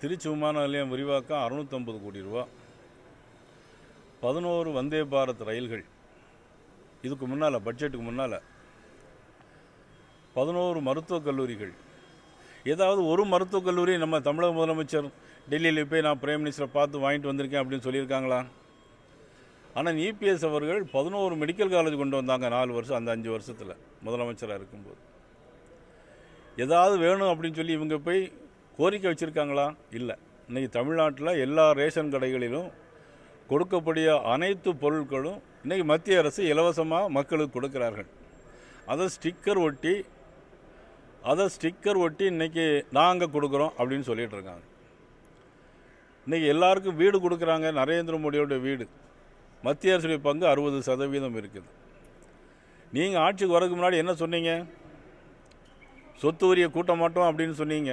திருச்சி விமான நிலையம் விரிவாக்கம் அறுநூற்றம்பது கோடி ரூபா. பதினோரு வந்தே பாரத் ரயில்கள். இதுக்கு முன்னால் பட்ஜெட்டுக்கு முன்னால். பதினோரு மருத்துவக் கல்லூரிகள். ஏதாவது ஒரு மருத்துவக் கல்லூரி நம்ம தமிழக முதலமைச்சர் டெல்லியில் போய் நான் பிரைம் மினிஸ்டரை பார்த்து வாங்கிட்டு வந்திருக்கேன் அப்படின்னு சொல்லியிருக்காங்களா? ஆனால் இபிஎஸ் அவர்கள் பதினோரு மெடிக்கல் காலேஜ் கொண்டு வந்தாங்க நாலு வருஷம் அந்த அஞ்சு வருஷத்தில் முதலமைச்சராக இருக்கும்போது. ஏதாவது வேணும் அப்படின்னு சொல்லி இவங்க போய் கோரிக்கை வச்சுருக்காங்களா? இல்லை. இன்றைக்கி தமிழ்நாட்டில் எல்லா ரேஷன் கடைகளிலும் கொடுக்கக்கூடிய அனைத்து பொருட்களும் இன்றைக்கி மத்திய அரசு இலவசமாக மக்களுக்கு கொடுக்குறார்கள். அதை ஸ்டிக்கர் ஒட்டி அதை ஸ்டிக்கர் ஒட்டி இன்றைக்கி நாங்கள் கொடுக்குறோம் அப்படின்னு சொல்லிட்டு இருக்காங்க. இன்றைக்கி எல்லாருக்கும் வீடு கொடுக்குறாங்க நரேந்திர மோடியோட வீடு. மத்திய அரசுடைய பங்கு அறுபது சதவீதம் இருக்குது. நீங்கள் ஆட்சிக்கு வரதுக்கு முன்னாடி என்ன சொன்னீங்க? சொத்து வரியை கூட்ட மாட்டோம் அப்படின்னு சொன்னீங்க.